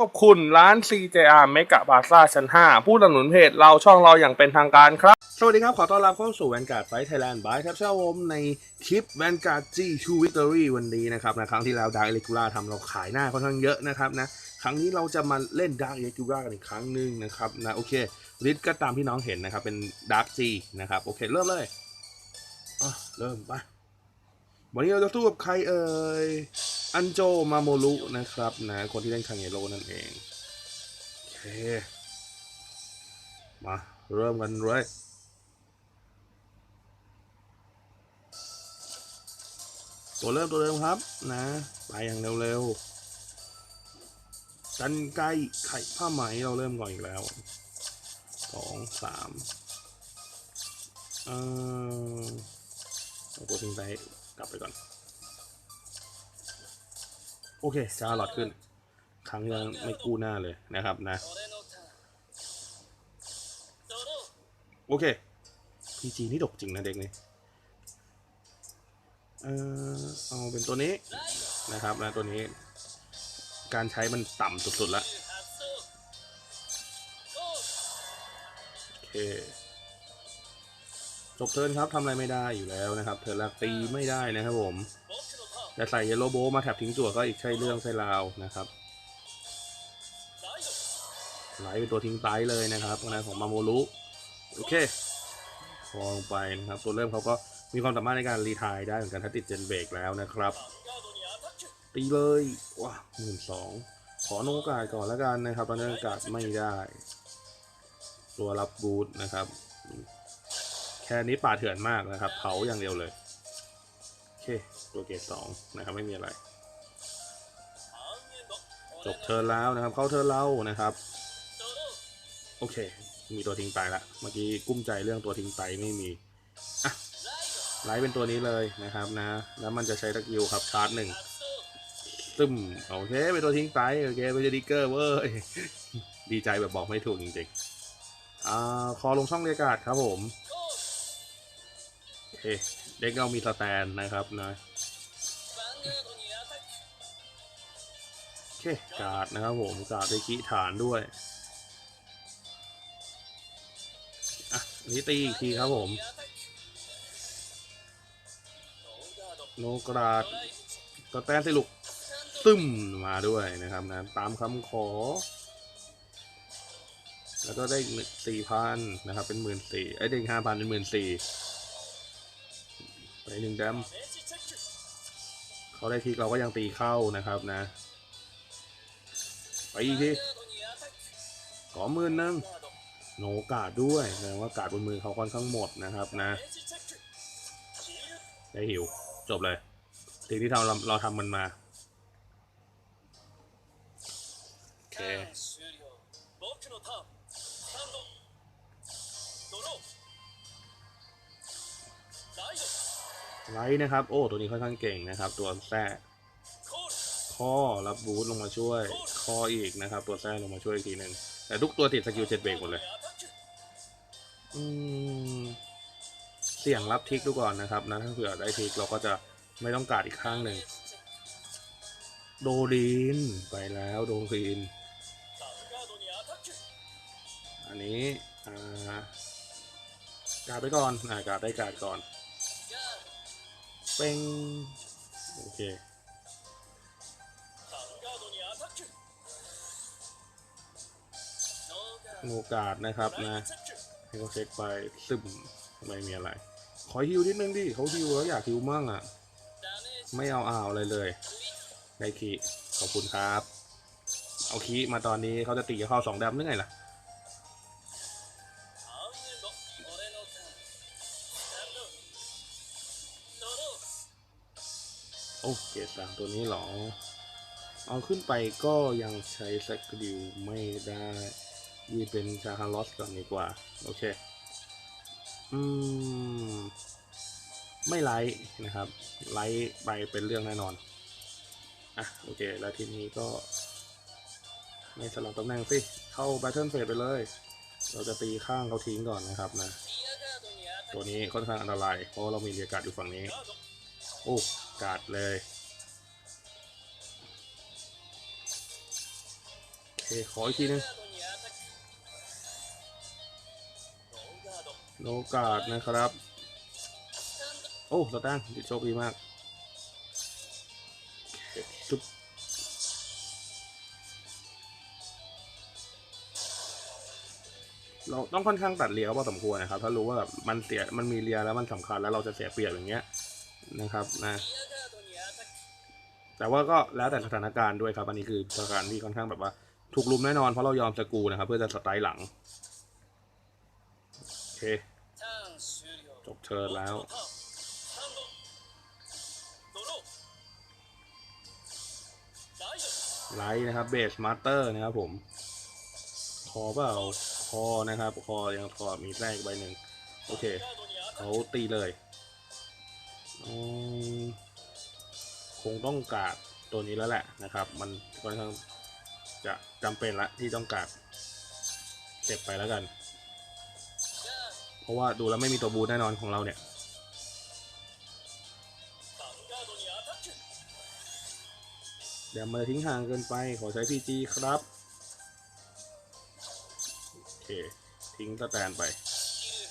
ขอบคุณร้าน CJR เมกะบาซ่าชั้น 5 ผู้สนับสนุนเพจเราช่องเราอย่างเป็นทางการครับ สวัสดีครับ ขอต้อนรับเข้าสู่แวนการ์ดไฟไทยแลนด์บายครับเช้าผมในคลิปแวนการ์ด G2 Victory วันนี้นะครับนะครั้งที่แล้วดาร์ e เ e กูล่าทำเราขายหน้าค่อนข้างเยอะนะครับนะ ครั้งนี้เราจะมาเล่นดาร์ e เ e กูล่ากันอีกครั้งหนึ่งนะครับนะโอเคลิสก็ตามที่น้องเห็นนะครับ เป็นดาร์ G นะครับโอเคเริ่มเลยอะเริ่มไปวันนี้เราจะสู้กับใครเอ่ย อันโจมาโมรุนะครับนะคนที่เล่นคังเยโรนั่นเองโอเคมาเริ่มกันเลยตัวเริ่มตัวเดิมครับนะไปอย่างเร็วๆกันไกลไข่ผ้าไหมเราเริ่มก่อนอีกแล้วสองสามเออเอาตัวทิ้งไปกลับไปก่อน โอเคชาร์ลอตขึ้น ครั้งยังไม่กู้หน้าเลยนะครับนะ โอเคพีจีนี่ดกจริงนะเด็กนี่เออเอาเป็นตัวนี้นะครับนะตัวนี้ การใช้มันต่ำสุดๆแล้วโอเคจบเทิร์นครับทำอะไรไม่ได้อยู่แล้วนะครับ เทิร์นแรกตีไม่ได้นะครับผม แต่ใส่เยลโลโบมาแถบทิ้งจั่วก็อีกใช่เรื่องใช่ราวนะครับไหลเป็นตัวทิ้งไตเลยนะครับงานนของมาโมรุโอเคพอลงไปนะครับ ตัวเริ่มเขาก็มีความสามารถในการรีทายได้เหมือนกันถ้าติดเจนเบรกแล้วนะครับ ตีเลยว้าหมื่นสองขอโนกาสก่อนแล้วกันนะครับตอนนี้โอกาสไม่ได้ ตัวรับบูทนะครับ แค่นี้ป่าเถื่อนมากนะครับ เผาอย่างเดียวเลย เคตัวเกรดสองนะครับไม่มีอะไร จบเทิร์นแล้วนะครับ เข้าเทิร์นเล่านะครับ โอเค มีตัวทิ้งไตละเมื่อกี้กุ้มใจเรื่องตัวทิ้งไตไม่มีอะไลท์เป็นตัวนี้เลยนะครับนะ แล้วมันจะใช้ตะกิวครับชาร์จหนึ่งตึมโอเคเป็นตัวทิ้งไตโอเคเป็นดิเกอร์เว้ยดีใจแบบบอกไม่ถูกจริงๆอ่าคอลงช่องเรียกาศครับผมโอเค เด็กเรามีสแตนนะครับนะโอเคกาดนะครับผมกาดได้คีฐานด้วยอะอันนี้ตีอีกทีครับผมโนกราดสแตนสิลูกตึ้มมาด้วยนะครับนะตามคำขอ แล้วก็ได้สี่พันนะครับ เป็นหมื่นสี่ไอ้ยได้ห้าพันเป็นหมื่นสี่ ไปหนึ่งแดมเขาได้ทีเราก็ยังตีเข้านะครับนะ ไปอีกทีขอมื่นึงโนกาดด้วยแสดงว่ากาดบนมือเขาค่อนข้างหมดนะครับนะ ได้หิว จบเลยสิ่งที่เราเราทำมันมาโอเค ไลท์นะครับ โอ้ ตัวนี้ค่อนข้างเก่งนะครับ ตัวแท้ข้อรับบูทลงมาช่วย ข้ออีกนะครับ ตัวแท้ลงมาช่วยอีกทีหนึ่งแต่ทุกตัวติดสกิลเจ็ดเบรกหมดเลยอืมเสี่ยงรับทิกดูก่อนนะครับนะถ้าเผื่อได้ทิกเราก็จะไม่ต้องการอีกข้างหนึ่งโดดีนไปแล้วโดดีน อันนี้อ่าการดไปก่อนอ่าการดได้การดก่อน เป้งโอเคโอกาสนะครับนะ ให้เขาเช็คไปซึมไม่มีอะไร ขอฮิวนิดนึงดิเขาฮิวแล้วอยากฮิวมั่งอะ ไม่เอาอ่าวอะไรเลยได้คีขอบคุณครับ เอาคีมาตอนนี้เขาจะตีเข้าสองดำนึกไงล่ะ เกรดสามตัวนี้หรอ เอาขึ้นไปก็ยังใช้สกิลไม่ได้ยีเป็นชาฮาร์ลอสก่อนดีกว่า โอเค อืม ไม่ไลท์นะครับ ไลท์ไปเป็นเรื่องแน่นอน อะ โอเค แล้วทีนี้ก็ ไม่สลับตำแหน่งสิ เข้าแบทเทิลเฟสไปเลย เราจะตีข้างเขาทิ้งก่อนนะครับนะ ตัวนี้ค่อนข้างอันตราย เพราะเรามีเรียกการ์ดอยู่ฝั่งนี้ โอ้ การ์ดเลยโอเคขออีกทีนึงโนกาดนะครับ โอ้สแตนโชคดีมากเคจุ๊บเราต้องค่อนข้างตัดเลี้ยพอสมควรนะครับ ถ้ารู้ว่าแบบมันเสียมันมีเลียแล้วมันสำคัญแล้วเราจะเสียเปรียบอย่างเงี้ย นะครับนะแต่ว่าก็แล้วแต่สถานการณ์ด้วยครับ อันนี้คือสถานการณ์ที่ค่อนข้างแบบว่า ถูกลุมแน่นอนเพราะเรายอมสกูนะครับ เพื่อจะสไตล์หลัง โอเค จบเชิญแล้วไลท์นะครับเบสมาสเตอร์นะครับผม คอเปล่าคอนะครับ คอยังคอมีแรกใบหนึ่ง โอเคเขาตีเลย คงต้องกาดตัวนี้แล้วแหละนะครับ มันค่อนข้างจะจำเป็นละที่ต้องกาดเก็บไปแล้วกัน เพราะว่าดูแล้วไม่มีตัวบูแน่นอนของเราเนี่ยเดี๋ยวมาทิ้งห่างเกินไปขอใช้ PG ครับโอเคทิ้งสแตนไป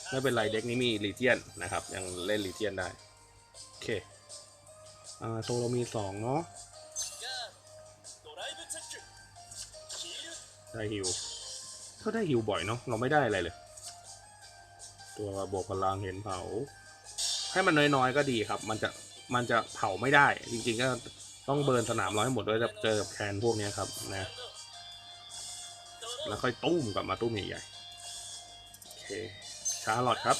ไม่เป็นไรเด็กนี้มีลีเจียนนะครับ ยังเล่นลีเจียนได้ เคอ่าโซเรามีสองเนาะได้ฮิวก็ได้ฮิวบ่อยเนาะเราไม่ได้อะไรเลย ตัวบวกพลังเห็นเผา ให้มันน้อยๆก็ดีครับ มันจะมันจะเผาไม่ได้ จริงๆก็ต้องเบิร์นสนามร้อยให้หมดด้วยจะเจอกับแคนพวกนี้ครับนะแล้วค่อยตุ้มกลับมาตุ้มใหญ่ๆโอเคชาร์ลอตครับ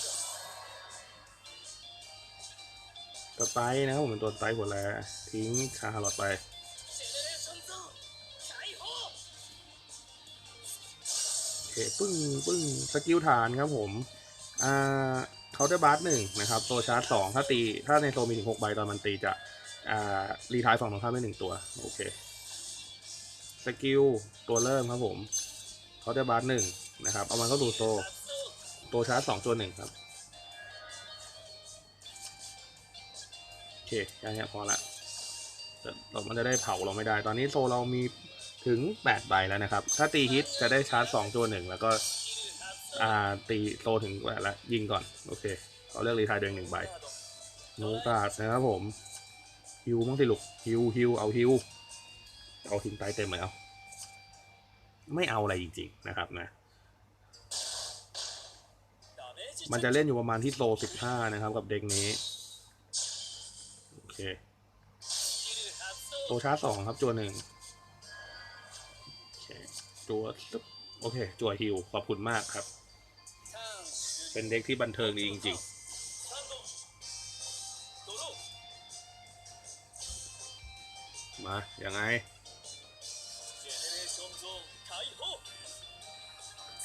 ตัวไตนะครับผมเป็นตัวไตหัวแลทิ้งชาร์ลอตไปโอเคปึ้งปึ้งสกิลฐานครับผมอ่าเคาน์เตอร์บาร์หนึ่งนะครับตัวชาร์จสองถ้าตี ถ้าในโซมีถึงหกใบตอนมันตีจะอ่ารีทายฝั่งตรงข้ามได้หนึ่งตัว โอเคสกิลตัวเริ่มครับผมเคาน์เตอร์บาร์หนึ่งนะครับ เอามันเข้าดูโซตัวชาร์จสองตัวหนึ่งครับ เคแค่นี้พอละเรามันจะได้เผาเราไม่ได้ ตอนนี้โซเรามีถึงแปดใบแล้วนะครับ ถ้าตีฮิตจะได้ชาร์จสองตัวหนึ่งแล้วก็อ่าตีโซถึงแปดล้วยิงก่อน โอเคเขาเลือกรีไทายเดงหนึ่งใบโนกาดนะครับผมฮิวมั้งสิลูกฮิวฮิวเอาฮิวเอาทิ้งตายเต็มเลยเอาไม่เอาอะไรจริง ๆ นะครับนะ มันจะเล่นอยู่ประมาณที่โซสิบห้านะครับ กับเด็กนี้ เคตัวชาร์จสองครับจัวหนึ่งโอเคจัวตึ๊บโอเค จัวฮิวขอบคุณมากครับ เป็นเด็กที่บันเทิงดีจริง ๆมาอย่างไง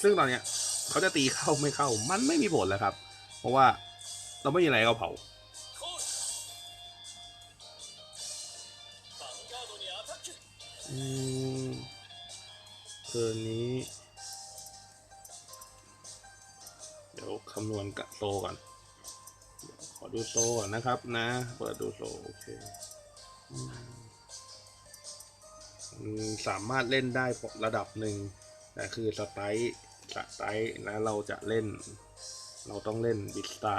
ซึ่งตอนเนี้ยเขาจะตีเข้าไม่เข้ามันไม่มีผลแล้วครับ เพราะว่าเราไม่มีอะไรก็เผา อืมเทิร์นนี้ เดี๋ยวคำนวณกับโซก่อนขอดูโซก่อนนะครับ นะ เปิดดูโซโอเคสามารถเล่นได้ระดับหนึ่งแต่คือสไตล์สไตล์แล้วเราจะเล่น เราต้องเล่นบิสตา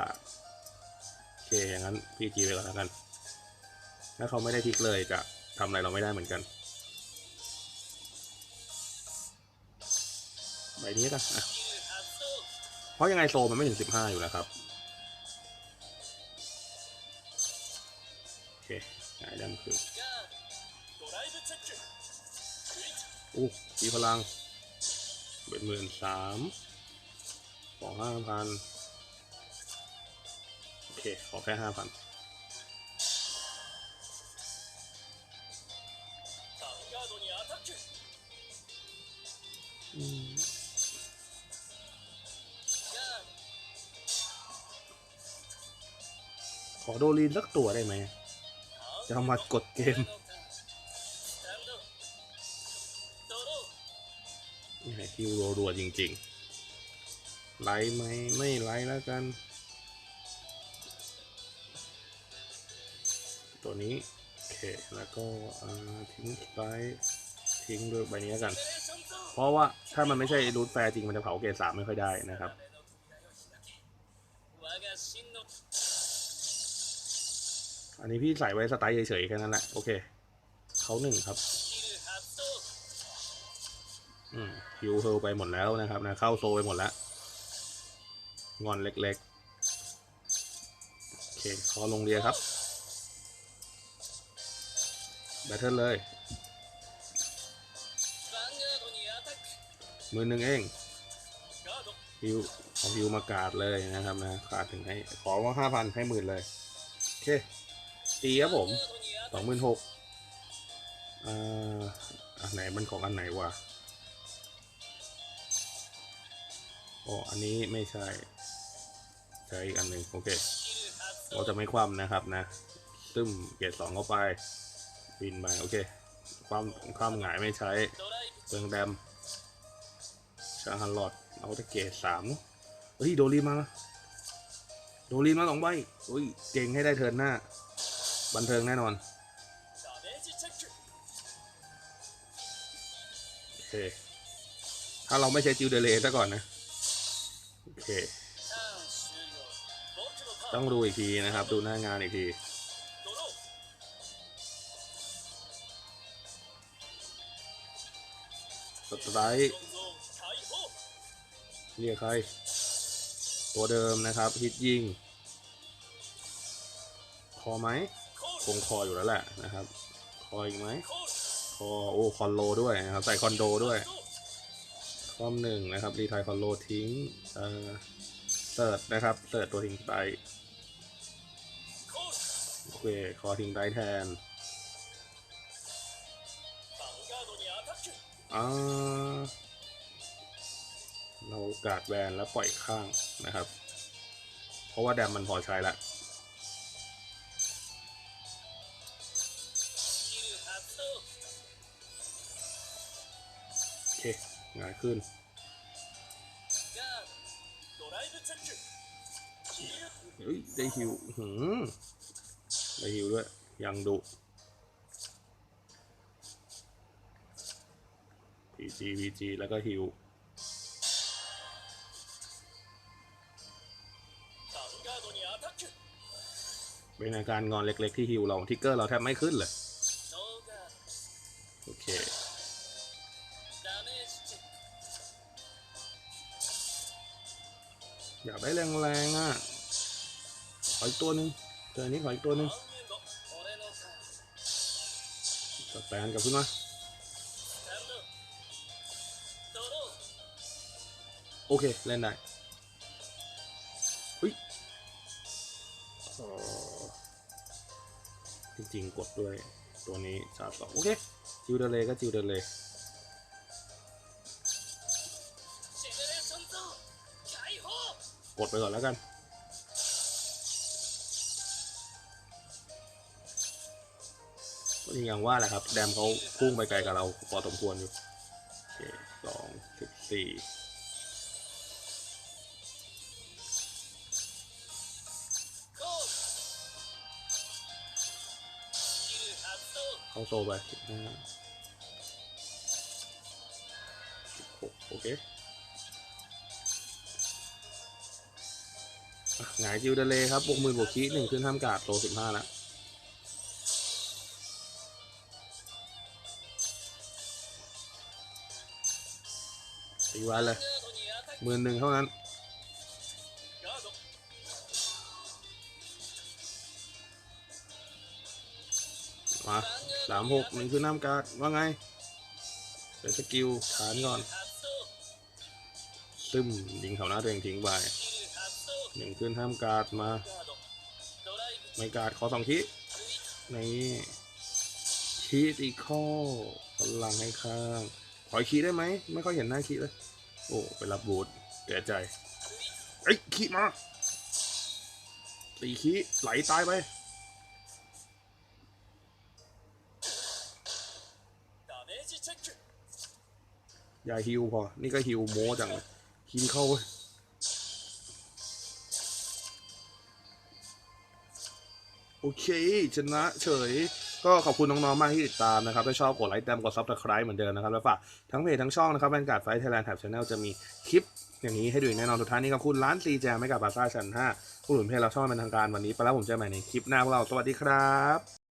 โอเคอย่างนั้นพี่จีไปก่อนแล้วกัน ถ้าเขาไม่ได้พิกเลยจะทำอะไรเราไม่ได้เหมือนกัน ใบนี้กันเพราะยังไงโซมันไม่ถึงสิบห้าอยู่แล้วครับโอเคหายดันคืออู้มีพลังเป็นหมื่นสามขอห้าพันโอเค ขอแค่ห้าพัน ขอโดรีนสักตัวได้ไหม จะมากดเกมนี่ฮิวรัวๆจริงๆ ไลท์ไหมไม่ไลท์แล้วกัน ตัวนี้ โอเค แล้วก็ทิ้งไปทิ้งด้วยใบนี้แล้วกัน เพราะว่าถ้ามันไม่ใช่รูทแฟร์จริงมันจะเผาเกรดสามไม่ค่อยได้นะครับ อันนี้พี่ใส่ไว้สไตล์เฉยๆแค่นั้นแหละโอเคเขาหนึ่งครับฮิวเฮลไปหมดแล้วนะครับนะเข้าโซไปหมดแล้ว งอนเล็กๆ โอเคขอลงเรียครับ แบทเทิลเลย มือหนึ่งเองฮิวของฮิวมากาดเลยนะครับนะขาดถึงให้ ขอว่าห้าพันให้หมื่นเลย โอเค ตีครับผมสองหมื่นหกอ่าอันไหนมันของอันไหนวะอ๋อันนี้ไม่ใช่ใช่อีกอันหนึ่งโอเคเราจะไม่คว่ำนะครับนะตึ้มเกตสองเข้าไปบินไปโอเคความความหงายไม่ใช้เติงแดมชาฮันลอดเอาแต่เกตสามเฮ้ยโดรีมา โดรีมาสองใบเฮ้ยเก่งให้ได้เทินหน้า บันเทิงแน่นอน โอเค ถ้าเราไม่ใช้จิวเดเลย์ซะก่อนนะ โอเค ต้องดูอีกทีนะครับ ดูหน้างานอีกทีสไตร์เรียกใคร ตัวเดิมนะครับ ฮิตยิง พอไหม คงคออยู่แล้วแหละนะครับ คออีกไหมคอโอ้คอนโลด้วยนะครับ ใส่คอนโดด้วยคอมหนึ่งนะครับ รีไทยคอนโลทิ้งเออเติร์ดนะครับเติร์ดตัวทิ้งไปโอเคคอทิ้งได้แทนเรากาดแวนแล้วปล่อยข้างนะครับ เพราะว่าแดมมันพอใช้แล้ว เคงายขึ้นเฮ้ยได้ฮิวหืมได้ฮิวด้วย ยังดุพีจีพีจีแล้วก็ฮิวเป็นอาการงอนเล็กๆที่ฮิวเราทิกเกอร์เราแทบไม่ขึ้นเลย อย่าไปแรงๆอะ ขออีกตัวหนึ่งเจอนี้ขออีกตัวหนึ่งสแตนกับขึ้นมาโอเค เล่นได้อุ้ยจริงๆ กดด้วยตัวนี้สาสองโอเค จิวเดเลก็จิวเดเล กดไปก่อนแล้วกัน อยังว่าแหละครับ แดมเขาพุ่งไปไกลกับเราพอสมควรอยู่โอเคสองสิบสี่เขาโซไปสิบห้าสิบหกโอเค หงายจิวเดเลครับบวกมือบวกคีหนึ่งขึ้นห้ามกาดโตสิบห้าละอีกวันเลยหมื่นหนึ่งเท่านั้นมาสามหกหนึ่งคือน้ำกาดว่าไงเป็นสกิลฐานก่อนตึมยิงเขาหน้าตัวเองทิ้งไป หนึ่งขึ้นห้ามกาดมา ไม่กาดขอสองทีนี่คีกข้อพลังให้ข้าง ขอขีได้ไหม ไม่ค่อยเห็นหน้าขีเลย โอ้ ไปรับบูทเสียใจไอ้ยคีมาตีขีไหลตายไปอย่าฮิวพอ นี่ก็ฮิวโมจังเลยเข้าไว โอเคชนะเฉย ก็ขอบคุณน้องๆมากที่ติดตามนะครับ ถ้าชอบกดไลค์แต้มกดซับสไคร b e เหมือนเดิมนะครับ แล้วฝากทั้งเพจทั้งช่องนะครับแวนการ์ดไฟท์ไทยแลนด์แท็บชาแนลจะมีคลิปอย่างนี้ให้ดูอีกแน่นอนสุดท้ายนี้ขอบคุณร้านซีแจมไม่กับบาซ่าชั้น5ผู้หลุนเพจเราช่องเป็นทางการวันนี้ไปแล้วผมเจอใหม่ในคลิปหน้าพวกเราสวัสดีครับ